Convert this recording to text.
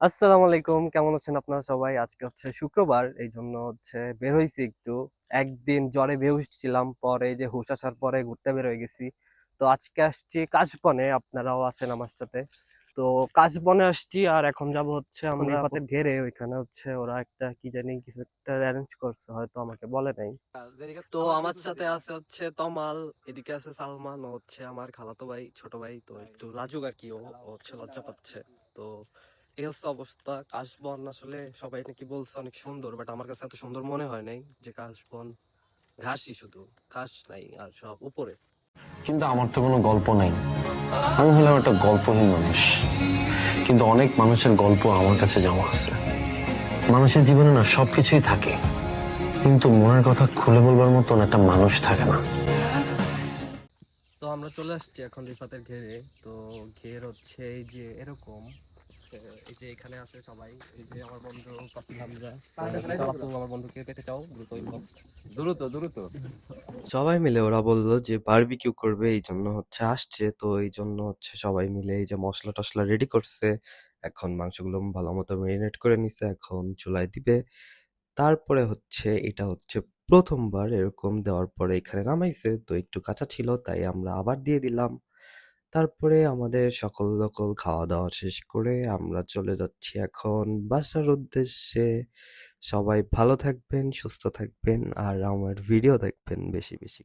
আসসালামু আলাইকুম। কেমন আছেন আপনারা সবাই? আজকে হচ্ছে শুক্রবার এই জন্য হচ্ছে বের হয়েছি একটু। একদিন জ্বরে বেহুশ ছিলাম পরে যে হুশ আসার পরে ঘুরতে বের হয়ে গেছি। তো আজকে আসছি কাশবনে আপনারাও আছেন আমার সাথে। তো কাশবনে আসছি আর এখন যাব হচ্ছে আমরা পথের ঘেরে। ওইখানে হচ্ছে ওরা একটা কি জানি কিছু একটা অ্যারেঞ্জ করছে হয়তো আমাকে বলে নাই। তো আমার সাথে আছে হচ্ছে তমাল এদিকে আছে সালমান হচ্ছে আমার খালাতো ভাই ছোট ভাই। তো একটু লাজুক আর কি ও হচ্ছে লজ্জা পাচ্ছে। তো এই হচ্ছে অবস্থা। কাশবন আসলে সবাই নাকি বলছে অনেক সুন্দর বাট আমার কাছে এত সুন্দর মনে হয় নাই যে কাশবন ঘাসই শুধু ঘাস নাই আর সব উপরে। কিন্তু আমার তো কোনো গল্প নাই। আমি হলাম একটা গল্পহীন মানুষ। কিন্তু অনেক মানুষের গল্প আমার কাছে জমা আছে। মানুষের জীবনে না সবকিছুই থাকে। কিন্তু মনের কথা খুলে বলবার মতন একটা মানুষ থাকে না। তো আমরা চলে আসছি এখন রিফাতের ঘেরে। তো ঘের হচ্ছে এই যে এরকম এই যে এখানে আছে সবাই এই যে আমার বন্ধু পাপি হামজা। আমার বন্ধুকে পেতে চাও দ্রুত ইনবক্স দ্রুত দ্রুত। সবাই মিলে ওরা বলল যে বারবিকিউ করবে এই জন্য হচ্ছে আসছে। তো এই জন্য হচ্ছে সবাই মিলে এই যে মশলা টশলা রেডি করছে। এখন মাংসগুলো ভালো মতো মেরিনেট করে নিছে এখন চুলায় দিবে। তারপরে হচ্ছে এটা হচ্ছে প্রথমবার এরকম দেওয়ার পরে এখানে নামাইছে। তো একটু কাঁচা ছিল তাই আমরা আবার দিয়ে দিলাম। তারপরে আমাদের সকল সকল খাওয়া দাওয়া শেষ করে আমরা চলে যাচ্ছি এখন বাসার উদ্দেশ্যে। সবাই ভালো থাকবেন, সুস্থ থাকবেন, আর আমার ভিডিও দেখবেন বেশি বেশি